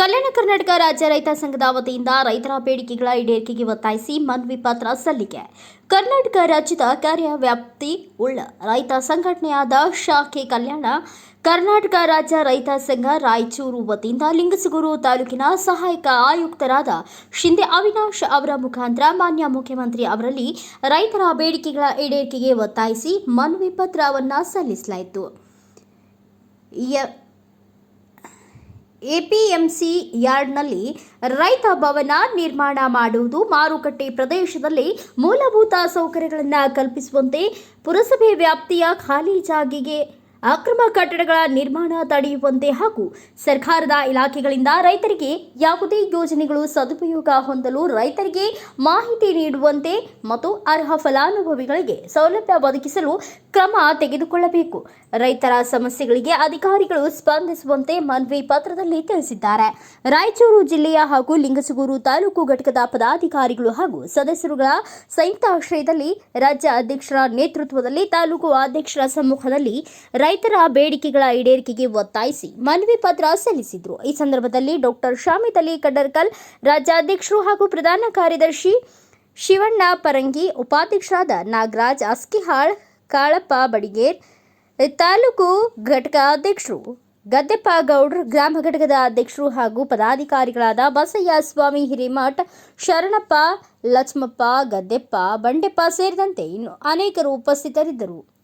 ರಾಜ್ಯ ರೈತ ಸಂಘದ ವತಿಯಿಂದ ರೈತರ ಬೇಡಿಕೆಗಳ ಈಡೇರಿಕೆಗೆ ಒತ್ತಾಯಿಸಿ ಮನವಿ ಪತ್ರ ಸಲ್ಲಿಕೆ. ಕರ್ನಾಟಕ ರಾಜ್ಯದ ಕಾರ್ಯವ್ಯಾಪ್ತಿ ಉಳ್ಳ ರೈತ ಸಂಘಟನೆಯಾದ ಶಾಖೆ ಕಲ್ಯಾಣ, ಕರ್ನಾಟಕ ರಾಜ್ಯ ರೈತ ಸಂಘ ರಾಯಚೂರು ವತಿಯಿಂದ ಲಿಂಗಸಗೂರು ತಾಲೂಕಿನ ಸಹಾಯಕ ಆಯುಕ್ತರಾದ ಶಿಂದೆ ಅವಿನಾಶ್ ಅವರ ಮುಖಾಂತರ ಮಾನ್ಯ ಮುಖ್ಯಮಂತ್ರಿ ಅವರಲ್ಲಿ ರೈತರ ಬೇಡಿಕೆಗಳ ಈಡೇರಿಕೆಗೆ ಒತ್ತಾಯಿಸಿ ಮನವಿ ಪತ್ರವನ್ನು ಸಲ್ಲಿಸಲಾಯಿತು ಎಪಿಎಂಸಿ ಯಾರ್ಡ್ನಲ್ಲಿ ರೈತ ಭವನ ನಿರ್ಮಾಣ ಮಾಡುವುದು ಮಾರುಕಟ್ಟೆ ಪ್ರದೇಶದಲ್ಲಿ ಮೂಲಭೂತ ಸೌಕರ್ಯಗಳನ್ನು ಕಲ್ಪಿಸುವಂತೆ ಪುರಸಭೆ ವ್ಯಾಪ್ತಿಯ ಖಾಲಿ ಜಾಗೆಗೆ ಅಕ್ರಮ ಕಟ್ಟಡಗಳ ನಿರ್ಮಾಣ ತಡೆಯುವಂತೆ ಹಾಗೂ ಸರ್ಕಾರದ ಇಲಾಖೆಗಳಿಂದ ರೈತರಿಗೆ ಯಾವುದೇ ಯೋಜನೆಗಳು ಸದುಪಯೋಗ ಹೊಂದಲು ರೈತರಿಗೆ ಮಾಹಿತಿ ನೀಡುವಂತೆ ಮತ್ತು ಅರ್ಹ ಫಲಾನುಭವಿಗಳಿಗೆ ಸೌಲಭ್ಯ ಒದಗಿಸಲು ಕ್ರಮ ತೆಗೆದುಕೊಳ್ಳಬೇಕು. ರೈತರ ಸಮಸ್ಯೆಗಳಿಗೆ ಅಧಿಕಾರಿಗಳು ಸ್ಪಂದಿಸುವಂತೆ ಮನವಿ ಪತ್ರದಲ್ಲಿ ತಿಳಿಸಿದ್ದಾರೆ. ರಾಯಚೂರು ಜಿಲ್ಲೆಯ ಹಾಗೂ ಲಿಂಗಸಗೂರು ತಾಲೂಕು ಘಟಕದ ಪದಾಧಿಕಾರಿಗಳು ಹಾಗೂ ಸದಸ್ಯರುಗಳ ಸಂಯುಕ್ತ ಆಶ್ರಯದಲ್ಲಿ ರಾಜ್ಯ ಅಧ್ಯಕ್ಷರ ನೇತೃತ್ವದಲ್ಲಿ ತಾಲೂಕು ಅಧ್ಯಕ್ಷರ ಸಮ್ಮುಖದಲ್ಲಿ ರೈತರ ಬೇಡಿಕೆಗಳ ಈಡೇರಿಕೆಗೆ ಒತ್ತಾಯಿಸಿ ಮನವಿ ಪತ್ರ ಸಲ್ಲಿಸಿದರು. ಈ ಸಂದರ್ಭದಲ್ಲಿ ಡಾಕ್ಟರ್ ಶಾಮಿತ್ ಅಲಿ ಕಡ್ಡರ್ಕಲ್, ರಾಜ್ಯಾಧ್ಯಕ್ಷರು ಹಾಗೂ ಪ್ರಧಾನ ಕಾರ್ಯದರ್ಶಿ ಶಿವಣ್ಣ ಪರಂಗಿ, ಉಪಾಧ್ಯಕ್ಷರಾದ ನಾಗರಾಜ್ ಅಸ್ಕಿಹಾಳ್, ಕಾಳಪ್ಪ ಬಡಿಗೇರ್, ತಾಲೂಕು ಘಟಕ ಅಧ್ಯಕ್ಷರು ಗದ್ದೆಪ್ಪ ಗೌಡ್ರು ಗ್ರಾಮ ಘಟಕದ ಅಧ್ಯಕ್ಷರು ಹಾಗೂ ಪದಾಧಿಕಾರಿಗಳಾದ ಬಸಯ್ಯ ಸ್ವಾಮಿ ಹಿರೇಮಠ, ಶರಣಪ್ಪ, ಲಕ್ಷ್ಮಪ್ಪ, ಗದ್ದೆಪ್ಪ, ಬಂಡೆಪ್ಪ ಸೇರಿದಂತೆ ಇನ್ನು ಅನೇಕರು ಉಪಸ್ಥಿತರಿದ್ದರು.